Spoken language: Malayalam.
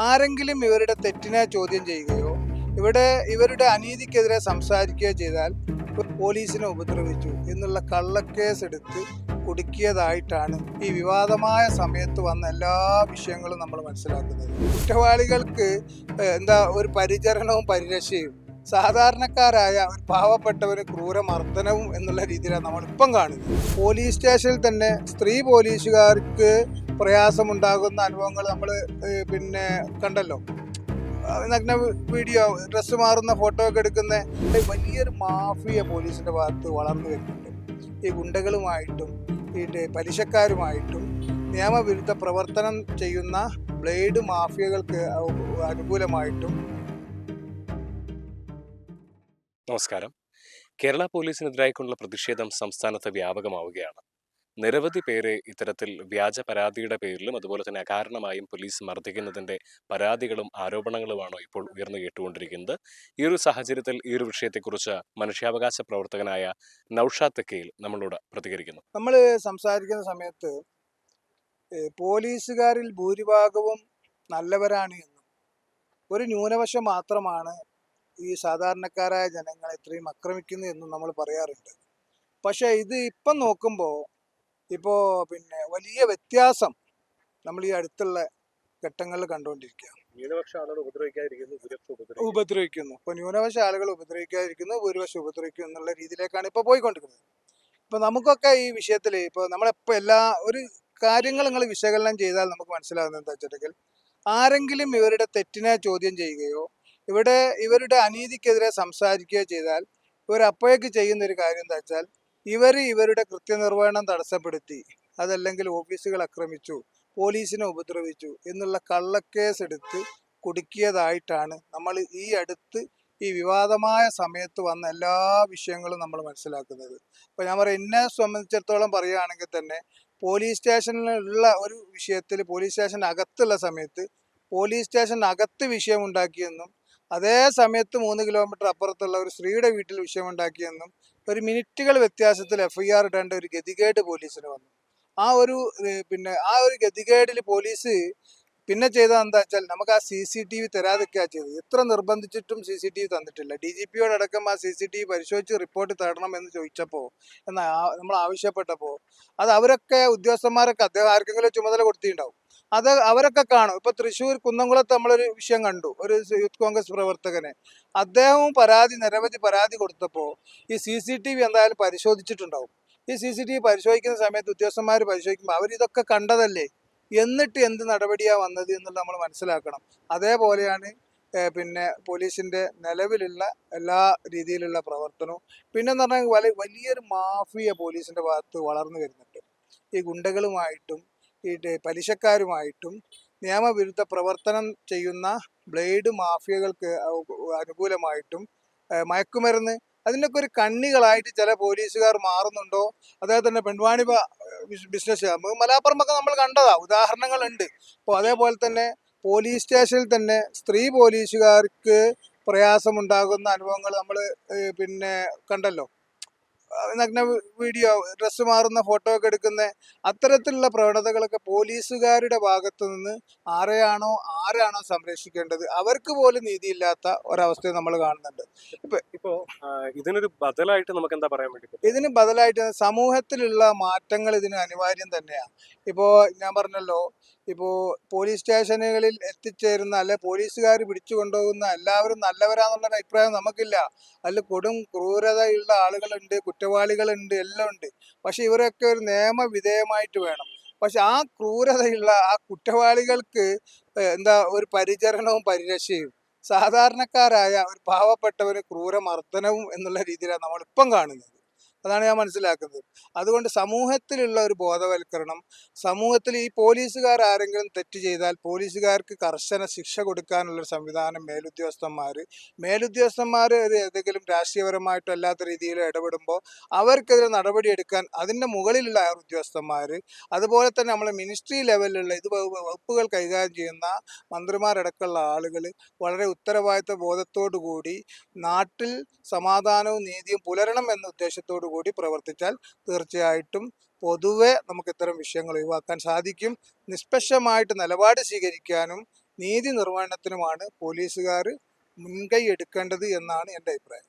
ആരെങ്കിലും ഇവരുടെ തെറ്റിനെ ചോദ്യം ചെയ്യുകയോ ഇവിടെ ഇവരുടെ അനീതിക്കെതിരെ സംസാരിക്കുകയോ ചെയ്താൽ പോലീസിനെ ഉപദ്രവിച്ചു എന്നുള്ള കള്ളക്കേസ് എടുത്ത് കുടുക്കിയതായിട്ടാണ് ഈ വിവാദമായ സമയത്ത് വന്ന എല്ലാ വിഷയങ്ങളും നമ്മൾ മനസ്സിലാക്കുന്നത്. കുറ്റവാളികൾക്ക് എന്താ ഒരു പരിചരണവും പരിരക്ഷയും സാധാരണക്കാരായ ഒരു പാവപ്പെട്ടവന് ക്രൂരമർദ്ദനവും എന്നുള്ള രീതിയിലാണ് നമ്മൾ ഇപ്പം കാണുന്നത്. പോലീസ് സ്റ്റേഷനിൽ തന്നെ സ്ത്രീ പോലീസുകാർക്ക് പ്രയാസമുണ്ടാകുന്ന അനുഭവങ്ങൾ നമ്മൾ പിന്നെ കണ്ടല്ലോ. നഗ്ന വീഡിയോ ഡ്രസ്സ് മാറുന്ന ഫോട്ടോ ഒക്കെ എടുക്കുന്ന വലിയൊരു മാഫിയ പോലീസിന്റെ ഭാഗത്ത് വളർന്നു വരുന്നുണ്ട്. ഈ ഗുണ്ടകളുമായിട്ടും ഈ പലിശക്കാരുമായിട്ടും നിയമവിരുദ്ധ പ്രവർത്തനം ചെയ്യുന്ന ബ്ലേഡ് മാഫിയകൾക്ക് അനുകൂലമായിട്ടും നമസ്കാരം. കേരള പോലീസിനെതിരായിക്കൊണ്ടുള്ള പ്രതിഷേധം സംസ്ഥാനത്ത് വ്യാപകമാവുകയാണ്. നിരവധി പേരെ ഇത്തരത്തിൽ വ്യാജ പരാതിയുടെ പേരിലും അതുപോലെ തന്നെ അകാരണമായും പോലീസ് മർദ്ദിക്കുന്നതിന്റെ പരാതികളും ആരോപണങ്ങളുമാണോ ഇപ്പോൾ ഉയർന്നു കേട്ടുകൊണ്ടിരിക്കുന്നത്. ഈ ഒരു സാഹചര്യത്തിൽ ഈ ഒരു വിഷയത്തെക്കുറിച്ച് മനുഷ്യാവകാശ പ്രവർത്തകനായ നൌഷാദ് തെക്കയിൽ നമ്മളോട് പ്രതികരിക്കുന്നു. നമ്മൾ സംസാരിക്കുന്ന സമയത്ത് പോലീസുകാരിൽ ഭൂരിഭാഗവും നല്ലവരാണ് എന്നും ഒരു ന്യൂനപക്ഷം മാത്രമാണ് ഈ സാധാരണക്കാരായ ജനങ്ങളെ ഇത്രയും ആക്രമിക്കുന്നു എന്നും നമ്മൾ പറയാറുണ്ട്. പക്ഷേ ഇത് ഇപ്പം നോക്കുമ്പോൾ ഇപ്പോൾ പിന്നെ വലിയ വ്യത്യാസം നമ്മൾ ഈ അടുത്തുള്ള ഘട്ടങ്ങളിൽ കണ്ടുകൊണ്ടിരിക്കുക ന്യൂനപക്ഷ ആളുകൾ ഉപദ്രവിക്കാതിരിക്കുന്നു ഉപദ്രവിക്കുന്നു. ഇപ്പൊ ന്യൂനപക്ഷ ആളുകൾ ഉപദ്രവിക്കാതിരിക്കുന്നു ഭൂരിപക്ഷം ഉപദ്രവിക്കുന്നു എന്നുള്ള രീതിയിലേക്കാണ് ഇപ്പൊ പോയിക്കൊണ്ടിരിക്കുന്നത്. ഇപ്പൊ നമുക്കൊക്കെ ഈ വിഷയത്തിൽ ഇപ്പൊ നമ്മളെപ്പോ എല്ലാ ഒരു കാര്യങ്ങൾ നിങ്ങൾ വിശകലനം ചെയ്താൽ നമുക്ക് മനസ്സിലാകുന്നത് എന്താ വെച്ചിട്ടുണ്ടെങ്കിൽ ആരെങ്കിലും ഇവരുടെ തെറ്റിനെ ചോദ്യം ചെയ്യുകയോ ഇവിടെ ഇവരുടെ അനീതിക്കെതിരെ സംസാരിക്കുകയോ ചെയ്താൽ ഇവർ അപ്പോഴേക്ക് ചെയ്യുന്ന ഒരു കാര്യം എന്താ വെച്ചാൽ ഇവർ ഇവരുടെ കൃത്യനിർവഹണം തടസ്സപ്പെടുത്തി അതല്ലെങ്കിൽ ഓഫീസുകൾ ആക്രമിച്ചു പോലീസിനെ ഉപദ്രവിച്ചു എന്നുള്ള കള്ളക്കേസ് എടുത്ത് കുടുക്കിയതായിട്ടാണ് നമ്മൾ ഈ അടുത്ത് ഈ വിവാദമായ സമയത്ത് വന്ന എല്ലാ വിഷയങ്ങളും നമ്മൾ മനസ്സിലാക്കുന്നത്. അപ്പോൾ ഞാൻ പറയാം എന്നെ സംബന്ധിച്ചിടത്തോളം പറയുകയാണെങ്കിൽ തന്നെ പോലീസ് സ്റ്റേഷനിലുള്ള ഒരു വിഷയത്തിൽ പോലീസ് സ്റ്റേഷൻ അകത്തുള്ള സമയത്ത് പോലീസ് സ്റ്റേഷൻ അകത്ത് വിഷയം ഉണ്ടാക്കിയെന്നും അതേ സമയത്ത് മൂന്ന് കിലോമീറ്റർ അപ്പുറത്തുള്ള ഒരു സ്ത്രീയുടെ വീട്ടിൽ വിഷയം ഉണ്ടാക്കിയെന്നും ഒരു മിനിറ്റുകൾ വ്യത്യാസത്തിൽ എഫ് ഐ ആർ ഇടേണ്ട ഒരു ഗതികേട് പോലീസിന് വന്നു. ആ ഒരു പിന്നെ ആ ഒരു ഗതികേടിൽ പോലീസ് പിന്നെ ചെയ്തത് എന്താ വെച്ചാൽ നമുക്ക് ആ സി സി ടി വി തരാതൊക്കെയാ ചെയ്തത്. എത്ര നിർബന്ധിച്ചിട്ടും സി സി ടി വി തന്നിട്ടില്ല. ഡി ജി പിയോടക്കം ആ സി സി ടി വി പരിശോധിച്ച് റിപ്പോർട്ട് തരണം എന്ന് ചോദിച്ചപ്പോൾ എന്നാ നമ്മൾ ആവശ്യപ്പെട്ടപ്പോൾ അത് അവരൊക്കെ ഉദ്യോഗസ്ഥന്മാരൊക്കെ അദ്ദേഹം ആർക്കെങ്കിലും ചുമതല കൊടുത്തിട്ടുണ്ടാവും. അത് അവരൊക്കെ കാണും. ഇപ്പൊ തൃശ്ശൂർ കുന്നംകുളത്ത് നമ്മളൊരു വിഷയം കണ്ടു. ഒരു യൂത്ത് കോൺഗ്രസ് പ്രവർത്തകനെ. അദ്ദേഹവും പരാതി നിരവധി പരാതി കൊടുത്തപ്പോൾ ഈ സി സി ടി വി എന്തായാലും പരിശോധിച്ചിട്ടുണ്ടാവും. ഈ സി സി ടി വി പരിശോധിക്കുന്ന സമയത്ത് ഉദ്യോഗസ്ഥന്മാർ പരിശോധിക്കുമ്പോൾ അവരിതൊക്കെ കണ്ടതല്ലേ? എന്നിട്ട് എന്ത് നടപടിയാ വന്നത് എന്നുള്ളത് നമ്മൾ മനസ്സിലാക്കണം. അതേപോലെയാണ് പിന്നെ പോലീസിന്റെ നിലവിലുള്ള എല്ലാ രീതിയിലുള്ള പ്രവർത്തനവും. പിന്നെ എന്ന് പറഞ്ഞാൽ വലിയൊരു മാഫിയ പോലീസിന്റെ ഭാഗത്ത് വളർന്നു വരുന്നുണ്ട്. ഈ ഗുണ്ടകളുമായിട്ടും ഈ പലിശക്കാരുമായിട്ടും നിയമവിരുദ്ധ പ്രവർത്തനം ചെയ്യുന്ന ബ്ലേഡ് മാഫിയകൾക്ക് അനുകൂലമായിട്ടും മയക്കുമരുന്ന് അതിനൊക്കെ ഒരു കണ്ണികളായിട്ട് ചില പോലീസുകാർ മാറുന്നുണ്ടോ? അതേ തന്നെ പെൺവാണിപ ബിസിനസ് മലാപ്പുറമൊക്കെ നമ്മൾ കണ്ടതാ ഉദാഹരണങ്ങളുണ്ട്. അപ്പോൾ അതേപോലെ തന്നെ പോലീസ് സ്റ്റേഷനിൽ തന്നെ സ്ത്രീ പോലീസുകാർക്ക് പ്രയാസമുണ്ടാകുന്ന അനുഭവങ്ങൾ നമ്മൾ പിന്നെ കണ്ടല്ലോ. നഗ്ന വീഡിയോ ഡ്രസ്സ് മാറുന്ന ഫോട്ടോ ഒക്കെ എടുക്കുന്ന അത്തരത്തിലുള്ള പ്രവണതകളൊക്കെ പോലീസുകാരുടെ ഭാഗത്തു നിന്ന് ആരെയാണോ ആരാണോ സംരക്ഷിക്കേണ്ടത്? അവർക്ക് പോലും നീതിയില്ലാത്ത ഒരവസ്ഥയെ നമ്മൾ കാണുന്നുണ്ട്. ഇപ്പൊ ഇപ്പോ ഇതിനൊരു ബദലായിട്ട് നമുക്ക് എന്താ പറയാൻ വേണ്ടി? ഇതിന് ബദലായിട്ട് സമൂഹത്തിലുള്ള മാറ്റങ്ങൾ ഇതിന് അനിവാര്യം തന്നെയാണ്. ഇപ്പോ ഞാൻ പറഞ്ഞല്ലോ ഇപ്പോ പോലീസ് സ്റ്റേഷനുകളിൽ എത്തിച്ചേരുന്ന അല്ലെ പോലീസുകാർ പിടിച്ചു കൊണ്ടുപോകുന്ന എല്ലാവരും നല്ലവരാന്നുള്ള അഭിപ്രായം നമുക്കില്ല. അതിൽ കൊടും ക്രൂരതയുള്ള ആളുകളുണ്ട് കുറ്റവാളികളുണ്ട് എല്ലാം ഉണ്ട്. പക്ഷെ ഇവരൊക്കെ ഒരു നിയമവിധേയമായിട്ട് വേണം. പക്ഷെ ആ ക്രൂരതയുള്ള ആ കുറ്റവാളികൾക്ക് എന്താ ഒരു പരിചരണവും പരിരക്ഷയും. സാധാരണക്കാരായ ഒരു പാവപ്പെട്ടവന് ക്രൂരമർദ്ദനവും എന്നുള്ള രീതിയിലാണ് നമ്മൾ ഇപ്പം കാണുന്നത്. അതാണ് ഞാൻ മനസ്സിലാക്കുന്നത്. അതുകൊണ്ട് സമൂഹത്തിലുള്ള ഒരു ബോധവൽക്കരണം സമൂഹത്തിൽ ഈ പോലീസുകാർ ആരെങ്കിലും തെറ്റ് ചെയ്താൽ പോലീസുകാർക്ക് കർശന ശിക്ഷ കൊടുക്കാനുള്ള സംവിധാനം മേലുദ്യോഗസ്ഥന്മാർ മേലുദ്യോഗസ്ഥന്മാർ ഒരു ഏതെങ്കിലും രാഷ്ട്രീയപരമായിട്ടോ അല്ലാത്ത രീതിയിൽ ഇടപെടുമ്പോൾ അവർക്കെതിരെ നടപടിയെടുക്കാൻ അതിന്റെ മുകളിലുള്ള ഉദ്യോഗസ്ഥന്മാർ അതുപോലെ തന്നെ നമ്മളെ മിനിസ്ട്രി ലെവലിലുള്ള ഇത് വകുപ്പ് വകുപ്പുകൾ കൈകാര്യം ചെയ്യുന്ന മന്ത്രിമാരടക്കമുള്ള ആളുകൾ വളരെ ഉത്തരവാദിത്വ ബോധത്തോടു കൂടി നാട്ടിൽ സമാധാനവും നീതിയും പുലരണം എന്ന ഉദ്ദേശത്തോടു കൂടി പ്രവർത്തിച്ചാൽ തീർച്ചയായിട്ടും പൊതുവെ നമുക്ക് ഇത്തരം വിഷയങ്ങൾ ഒഴിവാക്കാൻ സാധിക്കും. നിഷ്പക്ഷമായിട്ട് നിലപാട് സ്വീകരിക്കാനും നീതി നിർവഹണത്തിനുമാണ് പോലീസുകാർ മുൻകൈ എടുക്കേണ്ടത് എന്നാണ് എന്റെ അഭിപ്രായം.